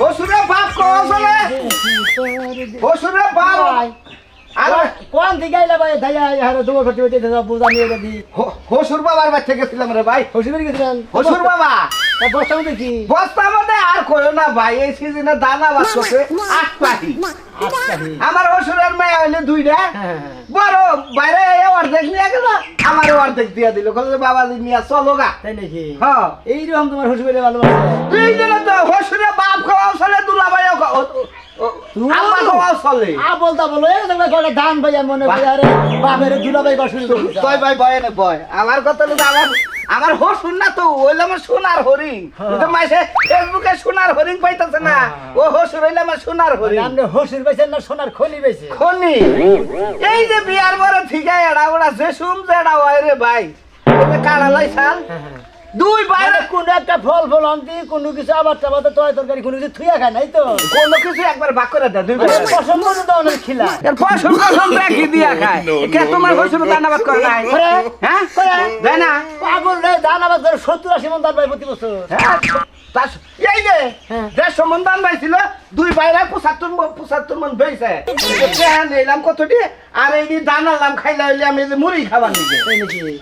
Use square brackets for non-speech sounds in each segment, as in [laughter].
হসুরে বাপ কসলে হসুরে বাপ। আরে। কোন দিকে আইলা ভাই? দাইয়া হারে দুবো ফটি ফটি দাদা বুঝা নিয়ে দি হসুর বাবার বাচ্চা গেছিলাম রে ভাই। হসুর গেছিলাম হসুর বাবা। বস্তা কি বস্তা আর কইও না ভাই এই সিজনে দানা বাচ্চাকে আট পাহি আমার হসুরের মেয়ে হইলে দুইটা। হ্যাঁ বড় বাইরে এই অর্ধেক নিয়ে গেল আমার অর্ধেক দিয়ে দিল। কলে বাবা নিয়ে চলো গা। তাই নাকি? হ্যাঁ। এইরকম তোমার হসিবের ভালোবাসে? তুই দিলে তো হসুরে বাপ খাওয়াও চলে দুলাভাই আম্মা খাওয়াও চলে। আ বলতা বলো এই দেখবে কটা দান ভাই মনে করি আরে বাপের দুলা ভাই কষ্ট তুই ভাই ভয় না ভয়। আমার কথা আমার আমার হো শুন না তো ওইলে আমার সোনার হরিণ। হ্যাঁ। ওই তো মাসে ফেসবুকে সোনার হরিণ পাইতেছে না। ও হ্যাঁ। হসুর হইলে আমার সোনার হরিণ। আপনি হসির পাইছেন না সোনার খনি পাইছে? খনি? এই যে বিয়ার বড় ঠিকায় এড়া ওড়া যে সুম যে এড়া হয় রে ভাই। এই যে কাড়া লাইছাল? দুই বাইরে মানে কোন একটা ফল ফল আনতি কোন কিছু আবার টাবার তো তরকারি কোনো কিছু থুইয়া খায় নাই তো? কোন কিছু একবার বাক করে দেয় দুই মানে বাইরে পছন্দ তো দাও না খিলা। এর পছন্দ পছন্দ কি দিয়া খায়। কে তোমার হসুর দানাবাদ করে নাই। হ্যাঁ? করে। দেয় না। পাগল রে দান আবার ধরে সত্তর আশি মন দান পাই প্রতি বছর। হ্যাঁ, এই যে দেশ দেড়শো মন দান পাইছিল দুই বাইরে পঁচাত্তর মন পঁচাত্তর মন হ্যাঁ নিলাম কতটি আর এই দান আনলাম খাইলে হইলে আমি যে মুড়ি খাবার নিজে।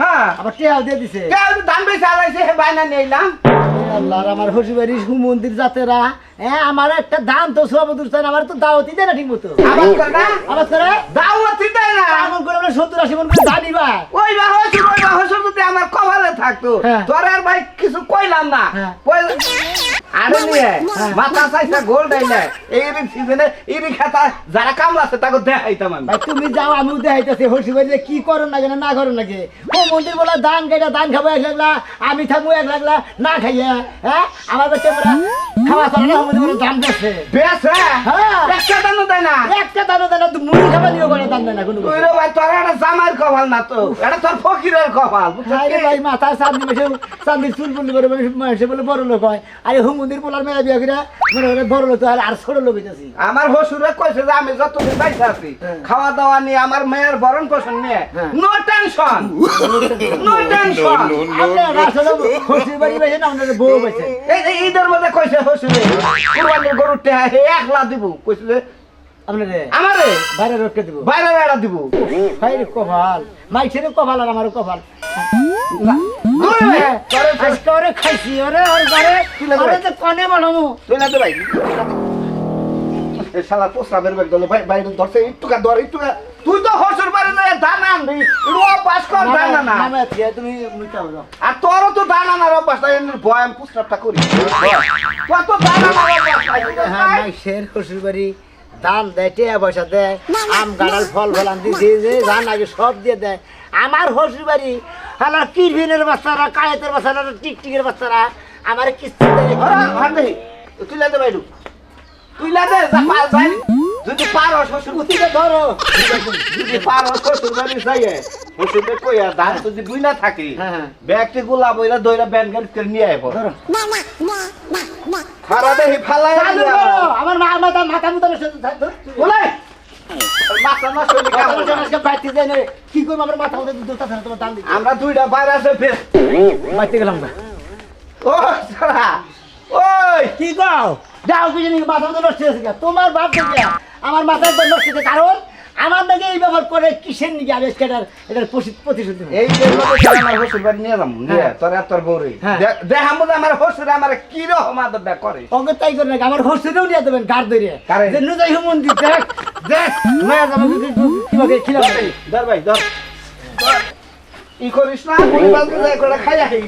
হ্যাঁ আবার দিয়ে দিছে। বেশি আলাইছে হে বাইনা নিলাম। আমার হসিবাড়ি মন্দির জাতেরা হ্যাঁ আমার একটা দান তো সব আমার তো দাওয়াতি দেয় না ঠিক মতো করে না? আবার করে? দাওয়াতি দেয় না। এমন করে আমরা সত্তর আশি মন করে জানিবা ওই বা হসুর ওই বা হসুর যদি আমার থাকতো হ্যাঁ। তোর আর ভাই কিছু কইলাম না। হ্যাঁ। আরে নিয়ে মাথা চাইছে গোল্ড আইলে এই সিজনে ইরি খাতা যারা তাকে দেখাইতাম আমি। তুমি যাও আমি দেখাইতেছি। কি করো না কেন না করো নাকি? ও মন্দির বলা দান কেটে দান খাব এক লাগলা আমি থাকব এক লাগলা না খাইয়া হ্যাঁ? আমার বাচ্চা খাওয়া চলে না মন্দির বলে দান বেশ হ্যাঁ। একটা দানও দেয় না। একটা দানও দেয় না তুই মুড়ি খাবার নিয়েও করে দান দেয় না কোনো তুই ভাই তোর একটা জামাইয়ের কপাল না তো। এটা তোর ফকিরের কপাল বুঝছিস আরে কি? ভাই মাথা চাঁদি মেশে চাঁদির চুল পুলি করে মানে বলে বড় লোক হয়। আরে হুম মন্দির পোলার মেয়ে বিয়া করে মনে করে বড় লোক আর আর ছোট লোক হইতেছি। আমার হসুরে কইছে যে আমি যতদিন বাইসে আছি হ্যাঁ। খাওয়া দাওয়া নিয়ে আমার মেয়ের ভরণ পোষণ নিয়ে হ্যাঁ। নো টেনশন নো টেনশন খুশি বাড়ি বেছে না আপনার বউ বেছে এই যে ঈদের মধ্যে কইছে হসুরে কুরবানির গরুর টেহা হে একলা দিব। কইছে আপনার? আমারে? বাইরে রক্ষে দিব। বাইরে বেড়া দিব। ভাই রে কপাল। মাইছের কপাল আর আমার কপাল। তোরে তো- ওরে খাইছি ওরে ওর ঘরে। ওরে। তো কনে বানাবো তুই না দে ভাই। শালা পোস্টাবের ব্যাগ দলে ভাই বাইরে ধরছে একটুকা ধর একটুকা তুই তো হসুর বাড়ি না দানা আনবি। রুয়া পাস কর দানা না। নামে তুমি মুইটা আর তোরও তো দানা না অভ্যাস তাই এমনি ভয় আমি পুস্টারটা করি তোর তো দানা হ্যাঁ। মাইছের শ্বশুর বাড়ি দান দেয় টিয়া পয়সা দেয় আম গাড়াল ফল ফল আনতে দিয়ে ধান আগে সব দিয়ে দেয়। আমার শ্বশুর বাড়ি হালার কিরভিনের বাচ্চারা কায়েতের বাচ্চারা টিকটিকের বাচ্চারা আমার কিস্তি দেয়। দে। তুই লাদে বাইরু তুই লাদে যদি পারো শ্বশুর কুতিকে ধরো। যদি পারো শ্বশুর বাড়ি যাইয়ে শ্বশুরকে কইয়া ধান যদি বুই না থাকি হ্যাঁ, হ্যাঁ। ব্যাগটি গোলা বইরা দইরা ব্যান করে নিয়ে আইব। ধরো খারা দেহি ফালাই চালু করো আমার মা মাথা বলে। আমার? দুইটা বাইরে আছে ফের। বাইতে গেলাম না ও সারা ওই। কি কও? যাও মাথা নষ্ট হয়েছে তোমার বাপ আমার মাথা একবার নষ্ট হয়েছে কারণ আমার নাকি এই ব্যবহার করে কিসের নিকে আমি এটার এটার প্রতি- প্রতিশোধ এই যে লোকে ছাড়া আমার শ্বশুর বাড়ি নিয়ে যাব নিয়ে। তোর আর তোর বউরে। দেখাম বলে আমার শ্বশুরে আমার কি রকম আদরটা করে। অঙ্গ তাই করে নাকি? আমার হোস্টেলেও নিয়ে দেবেন গার ধরে কারে? যে নুজাই মন্দির দেখ দেখ নয়া জামা যদি কীভাবে খিলাম। ধর ভাই ধর ধর। ই করিস না পরিবারকে যাই করে খাই। আহি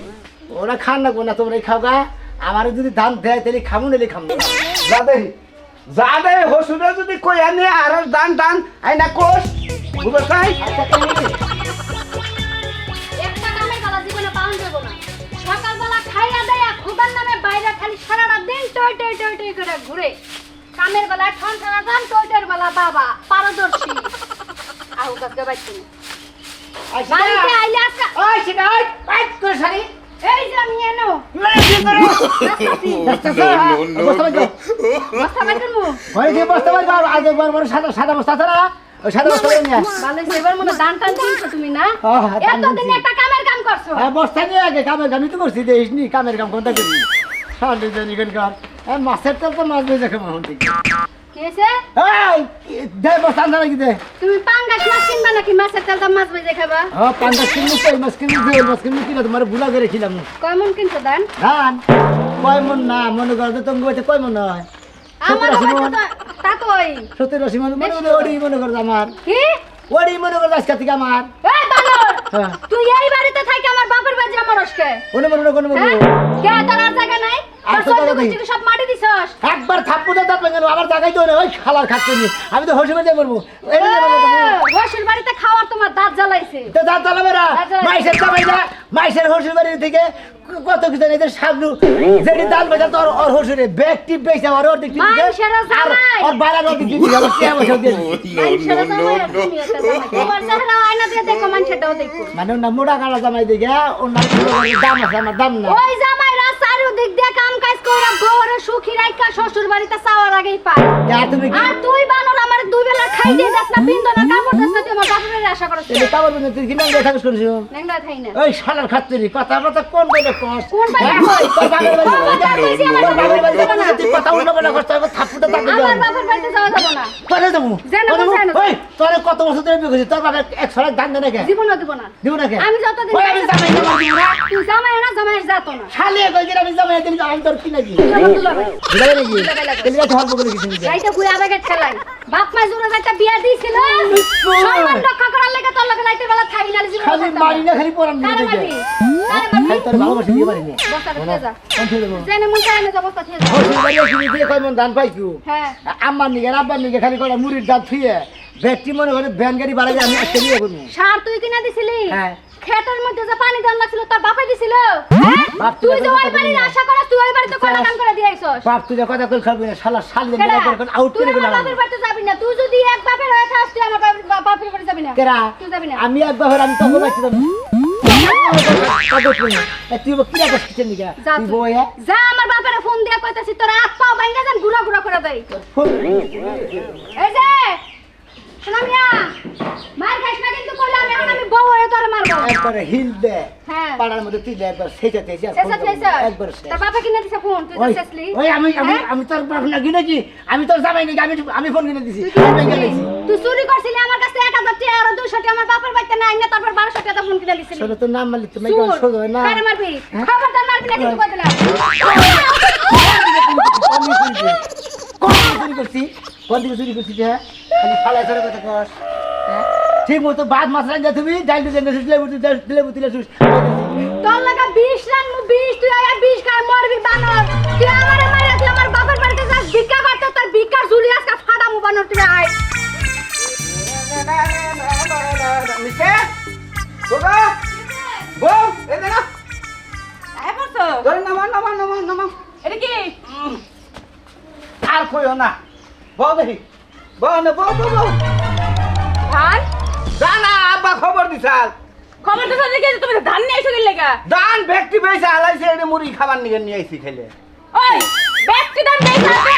ওরা খান না তোমরা খাও গা। আমার যদি ধান দেয় তাহলে খামু নাহলে খামু। না। যা দে হসুরে যদি কই আনি আর দান দান আইনা কোষ আচ্ছা তাই নাকি? একটা জীবনে দেবো না সকালবেলা খাইয়া দেয়া খুদার নামে বাইরে খালি সারাটা দিন টই টই টই টই করে ঘুরে কামের বেলা ঠন ঠনা ঠন টই টইর বেলা বাবা পারদর্শী আউ গাছকে বাইছি আচ্ছা, বাড়িতে আইলে আজকে ওই সেটা ওই ওই করে সারি এই যে আমি এনো এই কি করে বস্তা বাই দাও। বস্তা বাইতে মু ওই যে বস্তা বাই দাও, আগে বড় বড় সাদা সাদা বস্তা আছে না? ওই সাদা বস্তা নিয়ে। ভালো সেবার মনে দান টান দিয়েছ তুমি না? হ্যাঁ, হ্যাঁ, দান দিছি। একটা কামের কাম করছ। হ্যাঁ বস্তা নিয়ে আগে কামের কাম। তো করছি নি কামের কাম কোনটা করি? জানি কোন এ, মাছের তেল তো মাছ বেজে খাব থেকে কি হয়েছে? এই দে নাকি দে। তুমি পাঙ্গাস মাছ কিনবা নাকি? মাছের তেল দাম মাছ ভেজে খাবা ও পাঙ্গা কিনবো কই মাছ কিনবো কই মাছ কিনবো কিনা তোমার ভুলা করে খিলাম। কয় মন কিনছো দেন? ধান কয় মন না মনে করো তো তুমি কয় মন হয়? আমার তা- কই? সত্তর আশি মন মনে ওড়ি মনে করো আমার। কি? ওড়ি মনে করো আজকে থেকে আমার। এই বানর! হ্যাঁ। তুই এই বাড়িতে থাকি আমার বাপের বাড়ি আমার মনে করো মনে। হ্যাঁ? কে? তোর আর জায়গা নাই? একবার আমার জায়গায় তো ওই খালার খাচ্ছে আমি তো মরবো। বাড়িতে খাওয়ার তোমার দাঁত জ্বালাইছে। তো না। মাইসের জামাই না মাইসের বাড়ি থেকে কত কিছু যেটি তোর ওর ওর দিক বাইরে ওর দিক আমার কে মানে না মোটা কালা জামাই দিকে ওর দাম আছে আমার দাম না। ওই চারিদিক দিয়ে কাম কাজ কইরা বউরে সুখী রাইকা শ্বশুর বাড়িতে চাওয়ার আগেই পায়। যা তুমি কি? আর তুই বানর আমার দুই বেলা খাই দিয়ে যাস না বিন্দু না কাপড় দাস না তুই আমার বাপের আশা করছিস তুমি কাবার বন্ধু তুই কিনা দিয়ে থাকিস করিস? নেংলা থাই না। ওই শালার খাচ্ছিস কথা কথা কোন বলে কস? কোন বাইরে হ্যাঁ? তোর বাপের বাড়ি আমার তোর বাপের বাড়ি যাব না। তুই কথা উল্টো বলে কস তোর থাপ্পুটা তাকে আমার বাপের বাড়িতে যাওয়া যাবে না। করে দেবো করে দেবো। না। ওই তোর কত বছর ধরে বিয়ে করছিস তোর বাপের এক সড়ক ধান দেয় নাকি জীবনও দিব না। দিব নাকি আমি যতদিন আমি জামাই? না না তুই জামাই না জামাই যাতো না। শালি কই আমি জামাই? দিলি আমি তোর কি নাকি? তুই আমার দুলাভাই। নাকি? দুলাভাই লাগবে। তেলি করে কিছু নিয়ে যাইতে ঘুরে আবেগে ঠেলাই বাপ মা জোরে যাইতে বিয়া দিছিল সম্মান রক্ষা করার লেগে তোর লগে যাইতে বেলা থাকি না জীবন খালি মারি না খালি পরান কারে দিবি মারবি? খালি তোর ভালোবাসি দিয়ে পারি না। বস্তাটা খেয়ে যা। কোন ছেলে দেবো জেনে মন চায় না বস্তা খেয়ে যা। হসুর বাড়ি কিনে দিয়ে কয় মন ধান পাইছু? হ্যাঁ। আম্মার নিগে আব্বার নিগে খালি কয়টা মুড়ির দাঁত থুয়ে ব্যাগটি মনে করে ভ্যান গাড়ি বাড়াই আমি একটা নিয়ে করব সার তুই কিনা দিছিলি? হ্যাঁ। খেতের মধ্যে যে পানি দাম লাগছিল তোর বাপে দিছিল? হ্যাঁ? বাপ তুই যে ওই বাড়ির আশা করস তুই ওই বাড়িতে চাস। কাম করে দিয়ে আইছস বাপ তুই যা কথা কই খাবি না শালা শালি কেডা? আউট করে আমার গেলাম বাপের বাড়িতে যাবি না। তুই যদি এক বাপের হয়ে থাকস তুই আমার বাপের বাপের বাড়ি যাবি না। কেরা তুই যাবি না। আমি একবার আমি তো বলেছি তুই কি রাখা কিচেন নিকে তুই তুই। বই হ্যাঁ? যা আমার বাপের ফোন দিয়া কইতাছি তোর হাত পাও ভাঙ্গা যান গুড়া গুড়া করে দেই। এই যে শোনা মিয়া মার খাইস না কিন্তু কইলাম এখন আমি বউ হয়ে একবারে হিল দে হ্যাঁ। পাড়ার মধ্যে তুই একবার সেচে তেছে একবার তোর বাপে কিনে দিছে ফোন তুই তো ওই আমি আমি হ্যাঁ? আমি তোর বাপ না কিনেছি আমি তোর জামাই নাকি আমি আমি ফোন কিনে দিছি তুই চুরি করছিলি আমার কাছে টাকা আর টাকা আমার বাপের বাড়িতে নাই না তারপর বারোশো টাকা ফোন কিনে দিছিলি। তোর নাম মারলি তুমি হয় না। কারে মারবি? হ্যাঁ? খবরদার মারবি না কিন্তু কই কোন চুরি করছি কোন দিকে চুরি করছি যে? খালি কথা কস। হ্যাঁ? ঠিক মতো বাদ মাছ রাখা তুমি ডাইল দিলে দিলে দিলে দিলে দিলে দিলে তোর লাগা বিষ রানমু বিষ তুই আয়া বিষ খায় মরবি বানর। তুই আমারে মাইরা তুই আমার বাপের বাড়িতে যাস ভিক্ষা করতে তোর ভিক্ষার ঝুলি আজকে ফাটামু বানর তুই আয়। নিচে গোগা বউ এই দেখো। আয় পড়ছো ধরে নামা নামা নামা নামা এটা কি? আর কইও না। বউ দেখি। বউ না বউ বউ বউ ধান জানা আব্বা খবর দিছাল। খবর তো সাথে গেছে তুমি ধান নিয়ে এসে গেলে দান ব্যক্তি বেশি আলাইছে এটা মুড়ি খাবার নিয়ে নিয়ে আইছি খেলে। ওই ব্যক্তি ধান দেই সাথে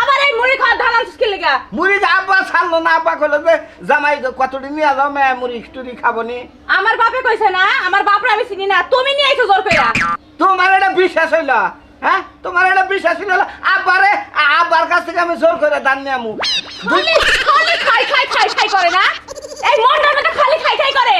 আবার এই মুড়ি খাওয়া ধান আনছিস কি লেগা মুড়ি আব্বা ছাড়লো না আব্বা কইলো যে জামাই কতটি নিয়ে যাও মে মুড়ি টুড়ি খাব নি আমার বাপে কইছে না আমার বাপরে আমি চিনি না তুমি নিয়ে আইছো জোর কইরা। তোমার এটা বিশ্বাস হইল? হ্যাঁ? তোমার এটা বিশ্বাস হইল? আব্বারে আব্বার কাছ থেকে আমি জোর করে দান নিয়ে আমু। খাই খাই খাই খাই করে না। খালি খাই খাই করে।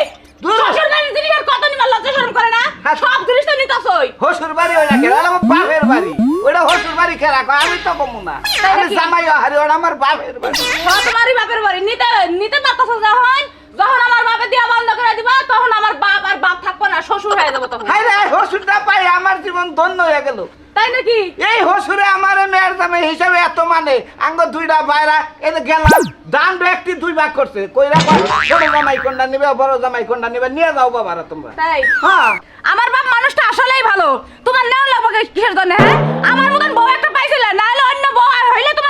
শ্বশুর বাড়ির জিনিস আর কত নিবার লজ্জা শরম করে না? হ্যাঁ। সব জিনিস তো নিতাছই। হসুর বাড়ি ওইটা কেরা আমার বাপের বাড়ি। ওটা হসুর বাড়ি খেলা কয় আমি তো কমু না। আমি জামাই হারি ওটা আমার বাপের বাড়ি। তোমারই বাপের বাড়ি। নিতে নিতে পারতাছ যখন? যখন আমার বাপে দিয়া বন্ধ করে দিবা তখন আমার বাপ আর বাপ থাকব না শ্বশুর হয়ে যাব তখন। হাই রে হসুরটা পাই আমার জীবন ধন্য হয়ে গেল। তাই নাকি? এই হসুরে আমার মেয়ের দামে হিসাবে এত মানে আঙ্গ দুইটা বাইরা গেলাম দান ব্যক্তি দুই ভাগ করছে। কইরা ছোট জামাই কোনটা নিবে বড় জামাই কোনটা নিবে নিয়ে যাও বাবারা তোমরা। তাই? হ্যাঁ। আমার বাপ মানুষটা আসলেই ভালো। তোমার নেওয়া লাগবে কিসের জন্য হ্যাঁ? আমার মতন বউ একটা পাইছিলে না হলে অন্য বউ আর হইলে তোমার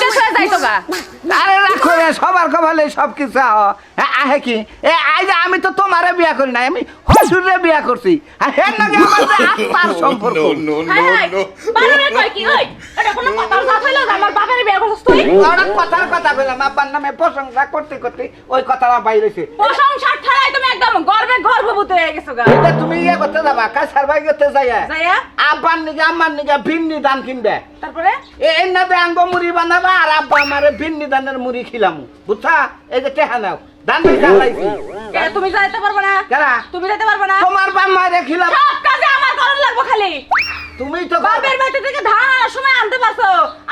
দিয়ে হয়ে যাইতো গা। আরে রাখো। রে সবার কপালে সব কিছু আহে কি? এ আই যে আমি তো তোমারে বিয়া করি নাই আমি হসুরে বিয়া করছি। আর হের নাকি আমার যে আত্মার [laughs] সম্পর্ক? হাই হাই বাড়িতে কই কি? ওই এটা কোনো কথার কথা হইল আমার বিয়ে করছিস তুই? অনেক কথার কথা বললাম আব্বার নামে প্রশংসা করতে করতে ওই কথাটা বাইরেছে প্রশংসার ঠাড়াই তুমি একদম গর্বে গর্ভবতী হয়ে গেছো গা। এটা তুমি ইয়ে করতে যাবা কাজ সার্ভাই করতে যাই যাইয়া? আব্বার নিকে আমার নিকে ভিন্নি দান কিনবে। তারপরে? এই না আঙ্গ মুড়ি বানাবা আর আব্বা আমারে ভিন্নি দানের মুড়ি খিলাম। বুঝছা? এই যে টেহা নাও। দান পয়সা লাইছি। তুমি যাইতে পারবে না? কেরা তুমি যাইতে পারবে না? তোমার বাপ সব কাজে আমার লাগবে খালি। তুমি তো বাপের বাড়ি থেকে ধান সময় আনতে পারছ।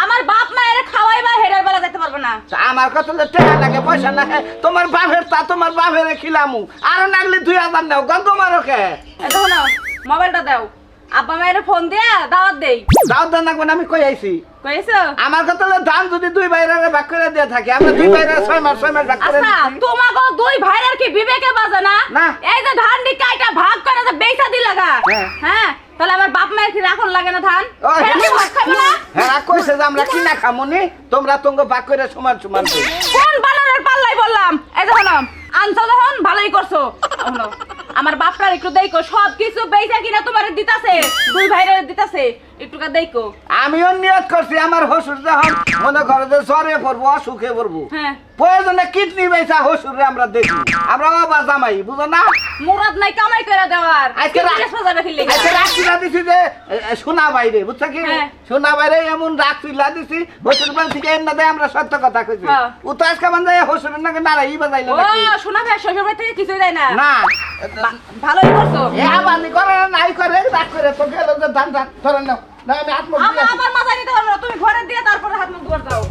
আমার বাপ মায়ের খাওয়াইবা হেরের বেলা যেতে পারবে না। আমার কথা তো টেহা লাগে পয়সা না তোমার বাপের তা তোমার বাপের খিলামু আরও নাগলে দুই হাজার নাও। গন্ধ মারো কে? এই দেখো না মোবাইলটা দাও। আব্বা মায়ের ফোন দিয়া দাওয়াত দেই। দাও দান নাকবেন আমি কই আইছি? আমার কথা ধান যদি দুই বাইরে ভাগ করে দিয়ে থাকে আমরা দুই বাইরে ছয় মাস ছয় মাস ভাগ করে আচ্ছা তোমাকে দুই ভাইয়ের কি বিবেকে বাজে না? না। এই যে ধান দি কাইটা ভাগ করে যে বেচা দি লাগা হ্যাঁ। হ্যাঁ তাহলে আমার বাপ মায়ের কি রাখন লাগে না ধান? ও, এরা কি ভাগ খাবে না? হ্যাঁ কইছে যে আমরা কিনা খামুনি তোমরা তোমরা ভাগ করে সমান সমান কোন বানরের পাল্লাই বললাম? এই দেখো না আনছো যখন ভালোই করছ। আমার বাপটার একটু দেখো সব কিছু বেচা কিনা তোমার দিতাছে দুই ভাইয়ের দিতাছে। একটুকা দেখো। আমিও নিয়ত করছি আমার হসুর যখন মনে করে যে জ্বরে পড়ব অসুখে পড়ব। হ্যাঁ। প্রয়োজনে কিডনি বেচা হসুরে আমরা দেখি। আমরা বাবা জামাই বুঝো না? মুরাদ নাই কামাই করে দেওয়ার। আজকে রা- কিডনি বাজাবে কি লেগে? আজকে রাত্রিলা দিছি যে সোনা বাইরে বুঝছ কি? হ্যাঁ। সোনা বাইরে এমন রাত্রিলা দিছি হসুর বাড়ি থেকে না দেয় আমরা সত্য কথা কইছি। হ্যাঁ। ও তো আজকে মানে হসুরের নাকি নারাই বাজাইলো ও শোনা ভাই শ্বশুর বাড়ি থেকে কিছুই দেয় না। না। ভালোই করছ। এ আবাদি করে নাই করে রাগ করে তো গেল যে ধান ধান ধরে নাও। না আমি আত্ম আমার আমার মাথায় নিতে পারব না তুমি ঘরে দিয়ে তারপরে হাত মুখ ধুয়ে দাও।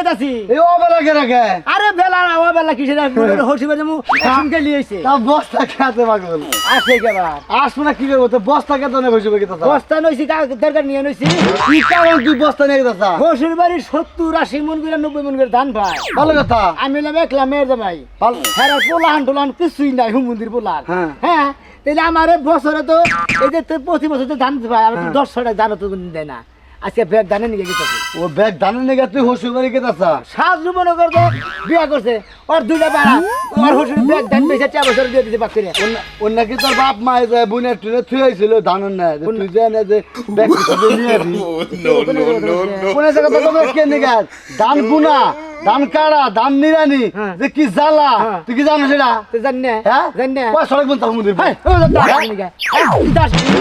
গেছি আরে বেলা না বেলা কিসে হসি বাড়ি মু শুনকে লিয়েছে বস্তা খেতে পাগল আসে কেবার আসব না কি করব? তো বস্তা খেতে নেই বসে বসে বস্তা নইছি দরকার নিয়ে নইছি। কি কারণ তুই বস্তা নিয়ে গেছিস হসির বাড়ি সত্তর আশি মন করে নব্বই মন করে ধান পায় ভালো কথা। আমি হলাম একলা মেয়ের জামাই ভালো। হ্যাঁ পোলাহান টোলাহান কিছুই নাই হুমন্দির পোলার হ্যাঁ। হ্যাঁ তাহলে আমার বছরে তো এই যে প্রতি বছর তো ধান হ্যাঁ। দশ ছটা ধান তো দেয় না। আজকে ব্যাগ দানে নিয়ে গেছে ও ব্যাগ দানে নিয়ে তুই হসুর বাড়ি গেছিস সাত মনে করতো বিয়া করছে। ওর দুইটা বেড়া ওর হসুর ব্যাগ দান বেশি চার বছর দিয়ে দিতে পারছি না ওর নাকি তোর বাপ মায়ে যায় বোনের টুনে থুয়ে ছিল ধানের নেয় যে তুই যে না যে ব্যাগ [laughs] কোনে জায়গা তো কে নিয়ে ধান বুনা। ধান কাড়া ধান নিরানি হ্যাঁ। যে কি জ্বালা হ্যাঁ। তুই কি জানো সেটা তো জানি না হ্যাঁ জানি না কয় সড়ক ও তো নিগা।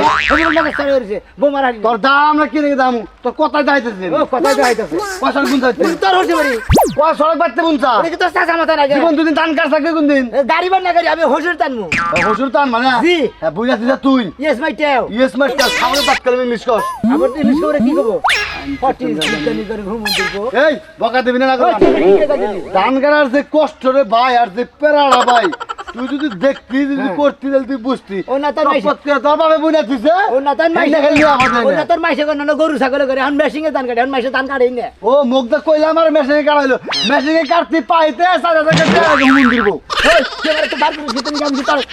হসুরের লাগে চলে গেছে, বোমার হাড়ি। তোর দাম না কিনে দাম তোর কথাই দাইতেছে ও, কথাই তো হইতাছে। কয় সড়ক বুনতে তুই তোর হসি বাড়ি। কয় সড়ক বাড়তে বুনছা ওদিকে তোর চাচা মাথা লাগে। জীবন দুদিন ধান কাট থাকবে কোন দিন গাড়ি বান্না গাড়ি, আমি হসুর টানবো। হসুর টান মানে জি। হ্যাঁ বুঝা দিছা তুই Yes, my tail. ইয়েস মাস কাল খাওয়ালে বাদ করবি মিস কর আবার তুই ইলিশ করে কি করব? এই বকা দিবি না? ধান কাটার যে কষ্ট রে ভাই আর যে পেরাড়া ভাই তুই যদি দেখতি যদি হ্যাঁ। করতি তাহলে তুই বুঝতি। ও না তোর মাইসে- করে তোর বাবা বুঝা দিছে ও না তোর মাইসে লিয়া আমাদের ও না। তোর মাইসে করে না, গরু ছাগলে করে, এখন মেশিনে ধান কাটে, এখন মাইসে ধান কাটেই না। ও মুখ দা কইলে আমার মেশিনে কাটাইলো। মেশিনে কাটতে পাইতে সাড়ে টাকা টাকা হুমুন দিব ওই, তুই তো বার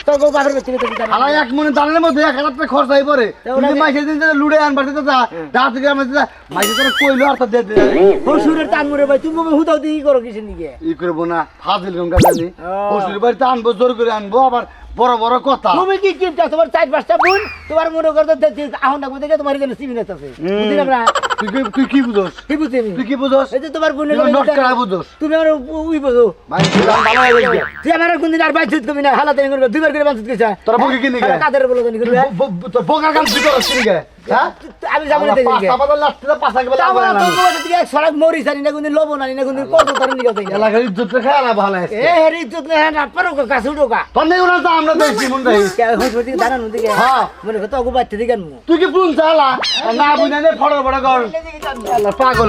তোর- এক মনে মধ্যে এক হাজার টাকা খরচ হয়ে পড়ে মাইসে দিন লুড়ে আনবার দিতে যা। রাত থেকে আমার মাইসে তোরা কইলো আর তো দে দে হসুরের টান মরে ভাই, তুমি হুদাও দিয়ে করো কিসের? ই করব না ফাজিল গঙ্গা জানি। ও। হসুর বাড়িতে জোর করে আনব আবার বড় বড় কথা। তুমি কি চিন্তা তোমার চার পাঁচটা বোন? তোমার মনে করতে আহন ডাকবো দেখে তোমার এখানে সিবিন আছে বুঝলি না? তুই কি- তুই কি বুঝোস? কি তুই কি বুঝোস? এই যে তোমার তুই নট করা বুঝোস। তুমি আমার উই বুঝো। ভাই হয়ে তুই আমার কোনদিন আর না? হালাতে করবে দুইবার করে বাঁচুত গেছে তোরা বকে কি নিগে? কাদের বলে জানি করবে বোকার কাম তুই কি? হ্যাঁ? আমি যাব না গেলে এক সড়ক মরি জানি না কোনদিন লবণ আনি না কোনদিন কত তার নিকে যাই এলাকার ইজ্জত রেখে আনা ভালো আছে। এ হেরি ইজ্জত না হ্যাঁ রাত পারো কাছে উঠো কা তোর তো আমরা দেখছি মন রাহি। হসপিটাল দিকে দাঁড়ানো দিকে হ্যাঁ। মনে করতে অগু বাচ্চা দিকে তুই কি পুন চালা? না বুঝা ফড় ফড় কর। পাগল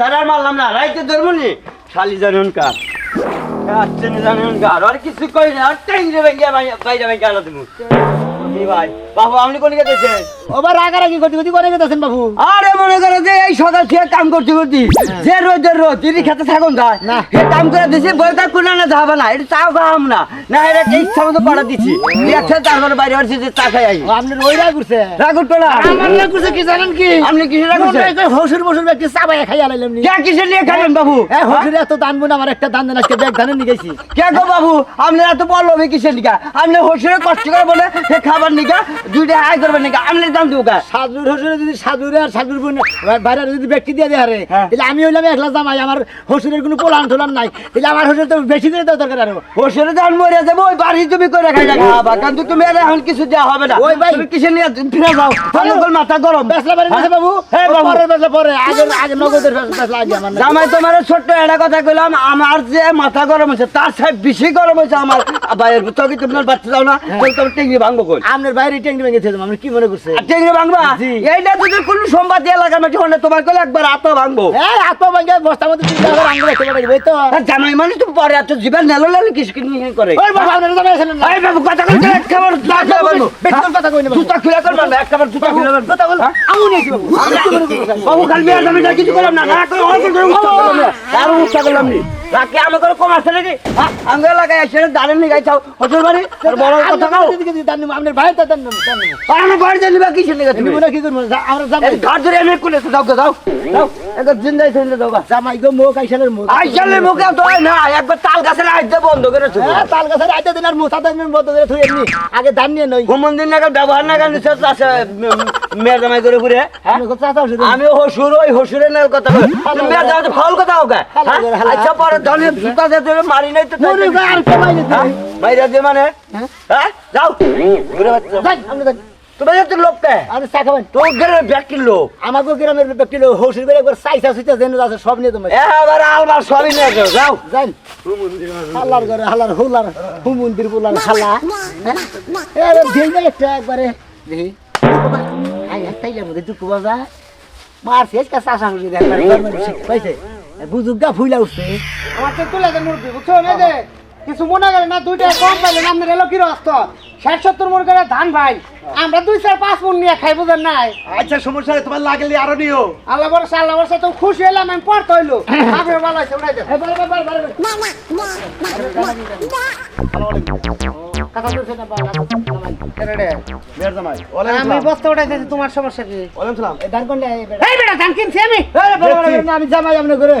তারা মারলাম না, রাইতে ধরবো নি। শালি জানুন কার আর কিছু কই না, আর টাইম দেবে গিয়ে বাইরে বাইরে আলো ভাই? বাবু আপনি কোন গেছেন? ওবার রাগারাগি করতে করতে করে গেছেন বাবু? আরে মনে করো যে এই সকাল থেকে কাম করতে করতে যে রোদের রোদ তিনি খেতে থাকুন যায় না। হে কাম করে দিছি বই তার কোনো না যাবে না। এটা চাও খাওয়াম না। না এটা ইচ্ছা মতো পাড়া দিচ্ছি একসাথে তারপরে বাইরে আসছি যে চা খাই আই। ও, ওই রাগ করছে? রাগ করতো না আমার রাগ করছে কি জানেন কি? আপনি কিসে রাগ করছেন? হসুর বসুর ব্যক্তি চাবাই খাই আলাইলাম নি। কে কিসে নিয়ে খাবেন বাবু? হ্যাঁ? হসুরে এত দান বোন আমার একটা দান দেন আজকে ব্যাগ ধানে নিয়ে গেছি। কে গো বাবু? আপনি এত কিসের নিকা? আপনি হসুরে কষ্ট করে বলে খাবার নিকা? দুইটা আয় করবেন নিকা। আপনি দাম দিব সাধুর হসুরে যদি সাধুরে আর সাধুর বোন বাইরে যদি ব্যক্তি দিয়ে দেয় রে হ্যাঁ। তাহলে আমি হইলাম একলা জামাই আমার হসুরের কোনো পোলান টোলান নাই। তাহলে আমার হসুর তো বেশি করে দেওয়া দরকার আরও। হসুরে দাম মরে যাব ওই বাড়ি তুমি করে খাই খাবা কারণ তুমি এখন কিছু দেওয়া হবে না। ওই ভাই। তুমি কিসের নিয়ে ফিরে যাও? মাথা গরম। বেসলা বাড়ি গেছে বাবু। হ্যাঁ, বাবু। পরের বেসলা পরে। আগে আগে নগদের বেসলা আগে আমার জামাই তোমার ছোট্ট একটা কথা কইলাম আমার যে মাথা গরম হয়েছে তার সাহেব বেশি গরম হয়েছে আমার। ভাইয়ের তোকে তোমার বাচ্চা যাও না? তাহলে তোমার টেঙ্গি ভাঙবো কই? আপনার বাইরে টেঙ্গি ভেঙে দিয়েছিলাম আপনি কি মনে করছে আর টেঙ্গি ভাঙবা। এইটা যদি কোন সম্বাদ এলাকার মধ্যে হলে তোমার কলে একবার আত্মা ভাঙবো হ্যাঁ আত্মা ভেঙে বস্তার মধ্যে তুই আবার আঙ্গুল একটা বাড়ি বই তো আর জামাই মানে তুমি পরে এত জীবন নেলো নেলো কিছু কিছু করে ওই বাবা আপনারা জামাই আছেন না এই বাবু কথা কই এক খাবার খুলে বলব বেশি কথা কই না। জুতা খুলে করবা না এক খাবার জুতা খুলে বলব কথা বল আমু নিয়েছি বাবু মনে বাবু কাল মেয়ে আমি যা কিছু করলাম না না করে অল্প করে করলাম না আর উৎসাহ করলাম নি রাখি আমি করে কম আসছে নাকি? হ্যাঁ আমি এলাকায় এসে দাঁড়েন নি গাইছাও হজুর বাড়ি? বড় কথা কাও। দান আপনার ভাই দান দান আর আমি বাড়ি জানি বা কিসের নিকে তুমি তুমি মনে কি করব? আমরা এই ঘর ধরে আমি কুলে যাও যাও। যাও। একবার জিন্দাই জিন্দা যাও গা জামাই গো মুখ আইসালের মুখ। আইসালে মুখে তো না একবার তাল গাছের আইতে বন্ধ করে চলে হ্যাঁ তাল গাছের আইতে দিন আর মুথা দিন বন্ধ করে থুই এমনি। আগে দান নিয়ে নই। ঘুমন দিন নাগাদ ব্যবহার না আছে মেয়ের জামাই করে ঘুরে হ্যাঁ? আমি হসুর ওই হসুরের কথা মেয়ের জামাই ফাউল কথা হোক। আচ্ছা পরে ধনে জুতা দিয়ে তুমি মারি নাই তো মরে গো আর কমাই দিতে হ্যাঁ? মাইরা দিয়ে মানে? হ্যাঁ? যাও। ঘুরে বাচ্চা। যাই আমরা যাই। তোমার এত লোক কে আরে চা খাবেন। তোর ঘরে ব্যাগ কিনলো আমাকে গ্রামের ব্যক্তি হসুর বেড়ে একবার চাইছা সুইতা জেনে আছে সব নিয়ে তোমার এবার আলবার সবই নিয়ে যাও যাও। যাই। হাল্লার ঘরে হাল্লার হুলার হু মন্দির বুলার হালা এ দেখবে একটা একবারে। দেখি আই তাইলে মধ্যে দুঃখ বাজা মার শেষ কাছে আসা পাইছে। বুজুগা ফুইলা উঠছে। আমার তো তুলে দেন মুরগি বুঝছ? না যে কিছু মনে করে না দুইটা কম পাইলেন আপনার এলো কি রস্ত ষাট সত্তর মন করে ধান ভাই আমরা দুই চার পাঁচ মন নিয়ে খাই বুঝেন নাই? আচ্ছা সমস্যা নেই তোমার লাগলে আরও নিও। আল্লাহ বরসা আল্লাহ বরসা তো খুশি হলাম আমি পড়তে হইল। আপনি ভালো আছে উঠাই দেন। আমি বস্তা উঠাইতেছি তোমার সমস্যা কি? ওয়ালাইকুম সালাম এই ধান কোনটা এই বেটা এই বেটা ধান আমি। এই বড় বড় না, আমি জামাই আপনি করে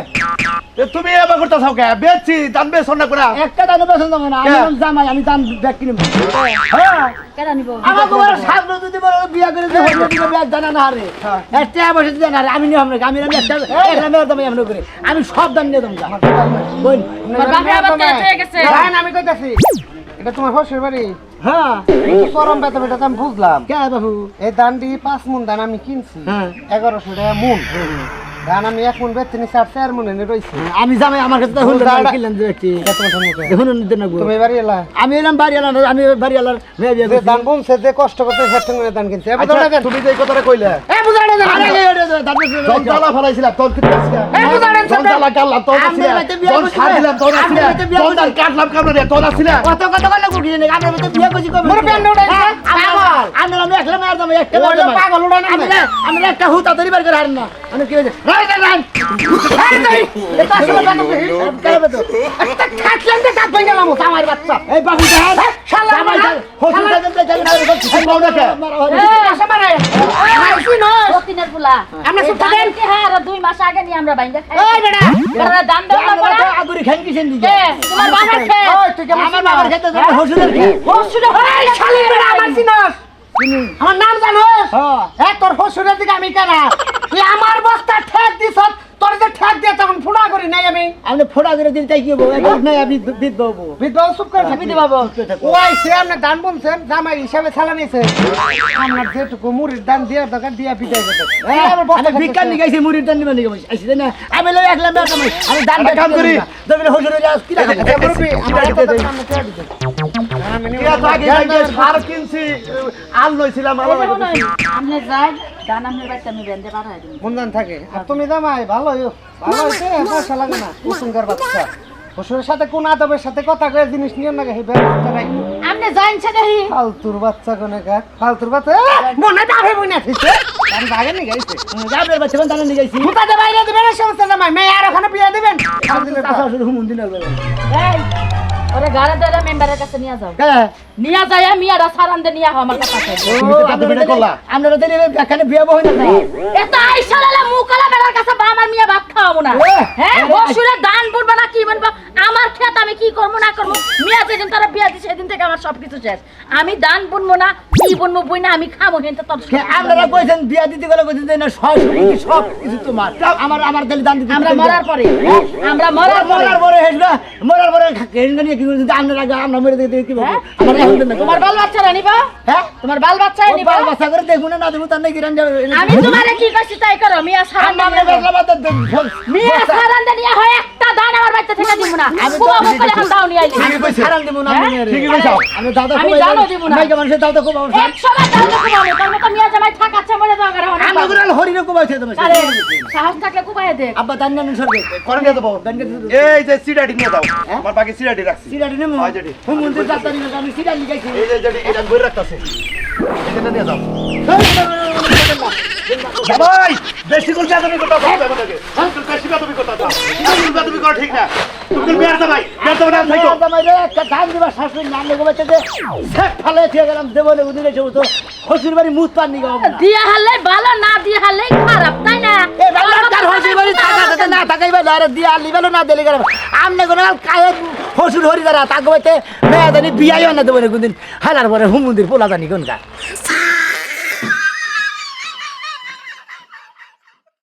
তুমি এবার করতে থাও কে? বেচছি দান বেচ না করে একটা দান পছন্দ হবে না আমি জামাই আমি দান ব্যাগ কিনে হ্যাঁ। কেডা নিব আমার তোমার সামনে যদি বলো বিয়া করে দিলে হইলে দিলে ব্যাগ জানা না রে একটা বসে দিলে না রে আমি নিয়ে আমরা আমি আমি একটা একটা মেয়ের দামে আমরা করে আমি সব দাম নিয়ে দাম যা বোন। আমার বাপে আবার তেজ গেছে? আমি কইতাছি। এটা তোমার শ্বশুর বাড়ি? হ্যাঁ। চরম বেতা বেটা আমি বুঝলাম। কে বাবু? এই ধানটি পাঁচ মন ধান আমি কিনছি। হ্যাঁ। এগারোশো টাকা মন। ধান আমি এক মন বেতনি আর চার মনে রয়েছে আমি জামাই আমার কাছে না তুমি বাড়ি এলা আমি এলাম বাড়ি এলাম আমি বাড়ি বিয়ে যে কষ্ট করতে কিনছে। এ আচ্ছা, তুমি যে কথাটা কইলে। জ্বালা ফলাইছিলাম তোর কিন্তু জ্বালা কাটলাম তোর আমি আসিলা বাড়িতে বিয়ে জন করছি সার দিলাম তোর আমি আসিলা বাড়িতে বিয়ে জন করছি। ধান কাটলাম কামড়ে দিয়ে তোর আসিলা কত কত কত কুকিয়ে নে আমি তো বিয়ে করছি কবে মোর প্যান্ট উঠাইছে, হ্যাঁ, পাগল। আমি আমি একলা মেয়ের দামে একটা। পাগল উড়াই না আমি না- আমি না একটা হুতা ধরি বার করে হারেন আমি কি হয়েছে রাই রাই রাই এই তুই, এটা আসলে পাগল তুই। তো একটা খাটলেন যে দাঁত ভেঙে গেলাম, আমার বাচ্চা। এই বাবু দেখ শালা জামাই না। দেখ হসুর দেখ দেখ দেখ এই আসা মারে। আইসি নয়। সতীনের ফুলা আমরা এই সুপ্তা ধানের দেন। কি হ্যাঁ আর দুই মাস আগে নি আমরা বাইঙ্গা খাই। ওই বেটা। দাও না পড়া আগুরি খাই দিকে। কে তোমার বাবার খেয়ে ওই, তুই কেমন আমার বাবার খেতে খেয়ে হসুরে ওই শালি বেটা, আমার চিনস? আমার নাম জানোস? হ্যাঁ। হ্যাঁ তোর দিকে আমি কেনা। তুই আমার বস্তা ঠেক দিছ তোর যে ঠেক দিয়ে তখন ফুটা করি নাই আমি? আপনি ফোড়া করে দিন তাই কি হব এখন নাই আমি বিদ বাবু বিধবা চুপ করে থাকি। বাবু ওই সে আপনি দান বলছেন জামাই হিসাবে ছালা নিয়েছে আপনার যেটুকু মুড়ির দান দিয়ে দরকার দিয়ে গেছে আমি বিজ্ঞান নিয়ে গেছি মুড়ির দান নিবে নিয়ে আসি না আমি লই একলা মেয়ে কামাই আমি দান কাম করি। দরকার হসুরের আজ কি রাখা যাইতে সার কিনছি আল লইছিলাম আলো আপনি যান দান আপনার বাড়িতে আমি বেঁধে পাঠাই দিন বন্ধন থাকে। আর তুমি জামাই ভালো হইও। ভালো হয়েছে পয়সা লাগে না কুসুমকার বাচ্চা। শ্বশুরের সাথে কোন আদবের সাথে কথা কয়ে জিনিস নিয়ে না হে ব্যবস্থা রাখব আপনি এনে জানছে দেখি ফালতুর বাচ্চা কোনে কার ফালতুর বাচ্চা মনে দাবে মনে আছে। আমি ভাগে নিয়ে গেছে। যাবের বাচ্চা কোন দানা নিয়ে গেছি। মুতাতে বাইরে দিবেন সমস্যা না মেয়ে আর ওখানে বিয়ে দিবেন? শুধু হুমুন দিন এই ওরে গাড়ি ধরে মেম্বারের কাছে নিয়ে যাও। হ্যাঁ নিয়ে যাই মিয়ারা সারান্দে নিয়ে আহ আমার কাছে আমরা তো এখানে বিয়ে বই না এত আইসালালে মুকালা বেলার কাছে বা আমার মিয়া ভাত খাওয়াবো না। হ্যাঁ? বসুরে দান বলব না কি বলব আমার খেত আমি কি করব না করব? মিয়া যেদিন তারা বিয়া দিছে সেদিন থেকে আমার সবকিছু শেষ। আমি দান বুনবো না কি বুনবো বই না আমি খাব কিন্তু তোর আপনারা কইছেন বিয়া দিতে গেলে কইছেন যে না সব সব কিছু তোমার? আমার আমার তাহলে দান দিতে আমরা মরার পরে আমরা মরার পরে। মরার পরে হেসবা মরার পরে হেসবা নিয়ে কি করছেন আপনার আগে আমরা মরে দিতে কি বলব আমার এখন না। তোমার বাল বাচ্চারা নিবা হ্যাঁ? তোমার বাল বাচ্চা নিবা বাল বাচ্চা করে দেখুন না দেবো তার নাকি রান যাবে আমি তোমারে কি করছি তাই করো মিয়া সারান মিয়া সারান দিয়ে হয় দান আমার বাচ্চা থেকে দিব না। কুয়া মুখে এখন দাও নিয়ে আইলি। আমি কই সারান দেবো না হ্যাঁ? ঠিকই কইছো আমি দাদা আমি জানো দিব না। মাইকে মানুষের দাদা খুব দাও আমি তোর মতো মিয়া জামাই থাকাচ্ছে মরে যাওয়া করে আমরা করে হরিণ খুব আছে তোমার আরে সাহস থাকলে কুবাই দে। আব্বা দান জানেন সরবে করে নিয়ে দেবো দান কে এই যে সিডাটি নিয়ে দাও আমার বাকি সিডাটি রাখছি। সিরাটি নেমু হয় যেটি। হুম মন্দির যাত্রা নিয়ে আমি সিরাটি গাইছি এই যে যেটি এটা বই রাখতেছে। এটা নিয়ে দাও ভাই বেশি করে তুমি কথা বলতে হবে নাকি তুমি বেশি তুমি কথা দাও তুমি তুমি করা ঠিক না। তুমি বের দা ভাই বের দা না থাকো আমাদের একটা ধান দিবা শাশুড়ি নাম লেগে বেঁচে যে সেট ফালে দিয়ে গেলাম দেবলে উদিনে সে তো। শ্বশুর বাড়ি মুত পান নিগা দিয়া হারলে ভালো না দিয়া হারলে খারাপ তাই না? এ বাবা তার শ্বশুর বাড়ি থাকা থাকা না থাকাইবা দাঁড়া দিয়ে আর লিবেলো না দিলে গেলাম। আমনে কোনো কায়ে শ্বশুর হরি দাঁড়া তাকে বাইতে মেয়া জানি বিয়াইও না দেবো কোনদিন। হালার পরে হুম পোলা জানি কোনটা